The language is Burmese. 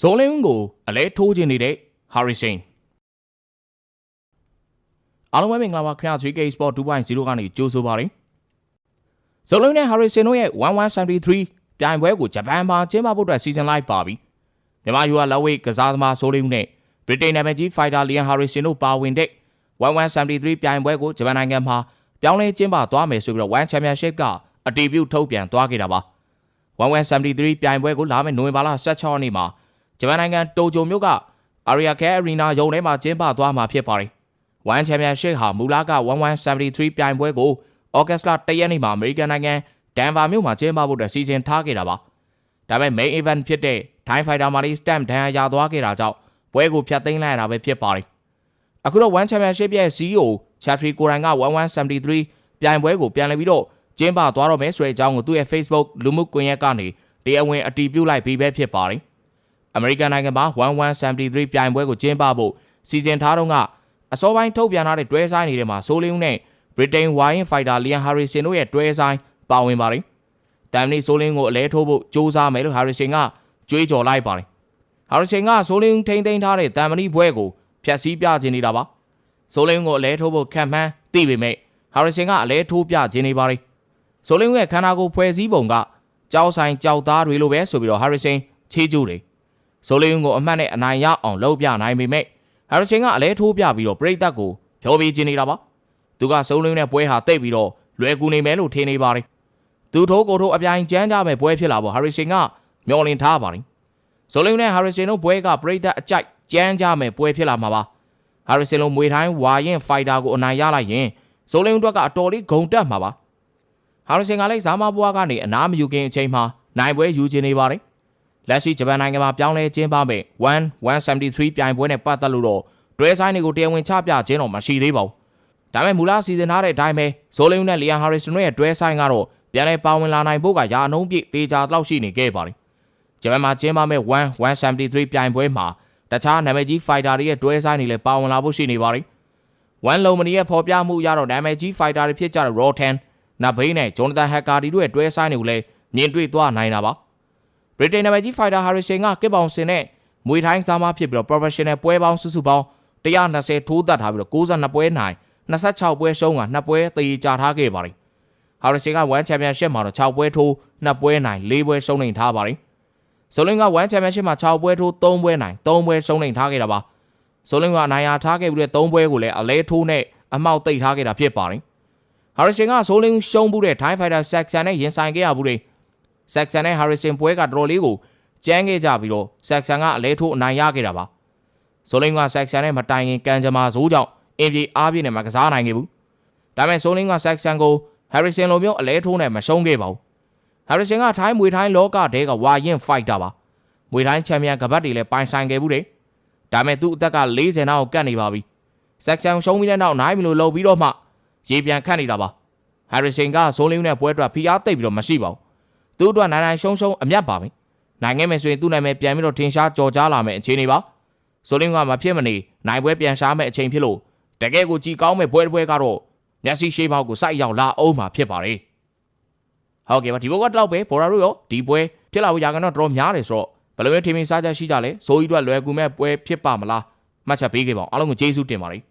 ဇိုလင်းကိုအလဲထိုးခြင်းနေတဲ့ Harrison အားလုံးပဲမင်္ဂလာပါခင်ဗျာ 3K Sport 2.0ကနေကြိုဆိုပါရစေဇိုလင်းနဲ့ Harrison တို့ရဲ့1173ပြိုင်ပွဲကိုဂျပန်မှာကျင်းပဖို့အတွက်စီစဉ်လိုက်ပါပြီမြန်မာယူကလက်ဝိတ်ကစားသမားဇိုလင်းနဲ့ဗြိတိန်နာမည်ကြီး Fighter Liam Harrison တို့ပါဝင်တဲ့1173ပြိုင်ပွဲကိုဂျပန်နိုင်ငံမှာပြောင်းလဲကျင်းပသွားမယ်ဆိုပြီးတော့ One Championship ကအတည်ပြုထုတ်ပြန်သွားခဲ့တာပါ1173ပြိုင်ပွဲကိုလာမယ့်နိုဝင်ဘာလ16ရက်နေ့မှာ ဂျပန်နိုင်ငံတိုကျိုမြို့က Aria Care Arena ရုံထဲမှာကျင်းပသွားမှာဖြစ်ပါတယ်။ One Championship ဟာမူလက1173ပြိုင်ပွဲကိုဩဂတ်စ်လ1ရက်နေ့မှာအမေရိကန်နိုင်ငံဒန်ဗာမြို့မှာကျင်းပဖို့အတွက်စီစဉ်ထားခဲ့တာပါ။ဒါပေမဲ့ main event ဖြစ်တဲ့ Thai Fighter Mali Stamp ဒဏ်ရာရသွားခဲ့တာကြောင့်ပွဲကိုဖျက်သိမ်းလိုက်ရတာပဲဖြစ်ပါတယ်။အခုတော့ One Championship ရဲ့ CEO Chafri ကိုရိုင်က1173ပြိုင်ပွဲကိုပြန်လည်ပြီးတော့ကျင်းပသွားတော့မယ်ဆိုတဲ့အကြောင်းကိုသူ့ရဲ့ Facebook လူမှုကွန်ရက်ကနေတရားဝင်အတည်ပြုလိုက်ပြီးပဲဖြစ်ပါတယ်။ အမေရိကန်နိုင်ငံမှာ1173ပြိုင်ပွဲကိုကျင်းပဖို့စီစဉ်ထားတော့ကအစောပိုင်းထုတ်ပြန်ထားတဲ့တွဲဆိုင်နေတဲ့မှာဆိုလင်းနဲ့ Britain Wine Fighter Liam Harrison တို့ရဲ့တွဲဆိုင်ပါဝင်ပါတယ်။တမ်နီဆိုလင်းကိုအလဲထိုးဖို့စူးစမ်းမယ်လို့ Harrison ကကြွေးကြော်လိုက်ပါတယ်။ Harrison ကဆိုလင်းထိန်းသိမ်းထားတဲ့တမ်မနီဘွဲကိုဖျက်ဆီးပြခြင်းနေတာပါ။ဆိုလင်းကိုအလဲထိုးဖို့ခံမှန်းသိပေမဲ့ Harrison ကအလဲထိုးပြခြင်းနေပါတယ်။ဆိုလင်းရဲ့ခန္ဓာကိုယ်ဖွဲ့စည်းပုံကကြောက်ဆိုင်ကြောက်သားတွေလိုပဲဆိုပြီးတော့ Harrison ချေးကျူးတယ်။ ဆိုလင်းကိုအမှတ်နဲ့အနိုင်ရအောင်လုပ်ပြနိုင်ပေမဲ့ Harrison ကအလဲထိုးပြပြီးတော့ပြိသက်ကိုဖြောပေးခြင်းနေတာပါ။သူကဆိုလင်းနဲ့ပွဲဟာတိတ်ပြီးတော့လွယ်ကူနေမယ်လို့ထင်နေပါတယ်။သူထိုးကိုထိုးအပြိုင်ကျန်းကြမဲ့ပွဲဖြစ်လာဖို့ Harrison ကမျှော်လင့်ထားပါတယ်။ဆိုလင်းနဲ့ Harrison တို့ပွဲကပြိသက်အကြိုက်ကျန်းကြမဲ့ပွဲဖြစ်လာမှာပါ။ Harrison လိုမွေတိုင်းဝါရင်ဖိုက်တာကိုအနိုင်ရလိုက်ရင်ဆိုလင်းတို့ကအတော်လေးဂုံတက်မှာပါ။ Harrison ကလည်းဇာမဘွားကနေအနားမယူခင်အချိန်မှာနိုင်ပွဲယူချင်နေပါတယ်။ လက်ရှိဂျပန်နိုင်ငံမှာပြောင်းလဲကျင်းပမဲ့1 173ပြိုင်ပွဲနဲ့ပတ်သက်လို့တော့တွဲဆိုင်တွေကိုတရားဝင်ချပြခြင်းတော့မရှိသေးပါဘူး။ဒါပေမဲ့မူလစီစဉ်ထားတဲ့အတိုင်းပဲဇိုလင်းနဲ့လီယန်ဟာရစ်စန်တို့ရဲ့တွဲဆိုင်ကတော့ပြန်လည်ပါဝင်လာနိုင်ဖို့ကရာအနှုံးပြည့်တေချာတော့ရှိနေခဲ့ပါတယ်။ဂျပန်မှာကျင်းပမဲ့1 173ပြိုင်ပွဲမှာတခြားနာမည်ကြီးဖိုက်တာတွေရဲ့တွဲဆိုင်တွေလည်းပါဝင်လာဖို့ရှိနေပါတယ်။ One Lomani ရဲ့ဖော်ပြမှုအရတော့နာမည်ကြီးဖိုက်တာတွေဖြစ်ကြတဲ့ Rotan နတ်ဘိန်းနဲ့ဂျွန်သန်ဟက်ကာဒီတို့ရဲ့တွဲဆိုင်တွေကိုလည်းမြင်တွေ့သွားနိုင်တာပါ ဗြိတိန်နာမည်ကြီးဖိုက်တာဟာရီရှင်ကကစ်ပေါင်စင်နဲ့မွေထိုင်းစားမဖြစ်ပြီးတော့ professional ပွဲပေါင်းစုစုပေါင်း120ထိုးသက်ထားပြီးတော့62ပွဲနိုင်26ပွဲရှုံးက2ပွဲသေချာထားခဲ့ပါတယ်ဟာရီရှင်က1 championship မှာတော့6ပွဲထိုး2ပွဲနိုင်4ပွဲရှုံးနေထားပါတယ်ဆိုလင်းက1 championship မှာ6ပွဲထိုး3ပွဲနိုင်3ပွဲရှုံးနေထားခဲ့တာပါဆိုလင်းကအနိုင်ရထားခဲ့ပြီးတဲ့3ပွဲကိုလည်းအလဲထိုးနဲ့အမောက်တိတ်ထားခဲ့တာဖြစ်ပါတယ်ဟာရီရှင်ကဆိုလင်းရှုံးမှုတဲ့ Thai Fighter Section နဲ့ရင်ဆိုင်ခဲ့ရ ဘူးလေ Section နဲ့ Harrison ပွဲကတော်တော်လေးကိုကျန်းခဲ့ကြပြီးတော့ Section ကအလဲထိုးအနိုင်ရခဲ့တာပါဆိုလင်းက Section နဲ့မတိုင်ခင်ကန်ဂျမာဇိုးကြောင့်အင်ပြေအားပြည့်နဲ့မကစားနိုင်ခဲ့ဘူးဒါပေမဲ့ဆိုလင်းက Section ကို Harrison လိုမျိုးအလဲထိုးနဲ့မရှုံးခဲ့ပါဘူး Harrison ကထိုင်းမွေထိုင်းလောကတဲကဝါရင်ဖိုက်တာပါမွေထိုင်းချန်ပီယံကပတ်တွေလည်းပိုင်ဆိုင်ခဲ့ဘူးလေဒါမဲ့သူ့အသက်က40နောက်ကတ်နေပါပြီ Section ရှုံးပြီးတဲ့နောက်နိုင်မလို့လှုပ်ပြီးတော့မှရေပြန်ခတ်နေတာပါဟယ်ရီဆင်ကဇိုးလင်းနဲ့ပွဲအတွက်ဖိအားသိပ်ပြီးတော့မရှိပါဘူး သူ့အတွက်နိုင်နိုင်ရှုံးရှုံးအမျက်ပါပဲနိုင်ခဲ့မယ်ဆိုရင်သူ့နာမည်ပြန်ပြီးတော့ထင်ရှားကြော်ကြားလာမယ်အခြေအနေပါဇိုးလင်းကမဖြစ်မနေနိုင်ပွဲပြန်ရှားမဲ့အချိန်ဖြစ်လို့တကယ်ကိုကြည်ကောင်းမဲ့ပွဲတစ်ပွဲကတော့မျက်စိရှိမောက်ကိုစိုက်ရောက်လာအောင်မှာဖြစ်ပါတယ်ဟုတ်ကဲ့ပါဒီဘက်ကတော့ပဲဘော်ရာတို့ရောဒီပွဲဖြစ်လာဖို့ရာကတော့တော်တော်များတယ်ဆိုတော့ဘယ်လိုမျိုးထင်မြင်စားချက်ရှိကြလဲဇိုးကြီးတို့လွယ်ကူမဲ့ပွဲဖြစ်ပါမလားမှတ်ချက်ပေးခဲ့ပါအောင်အားလုံးကိုကျေးဇူးတင်ပါတယ်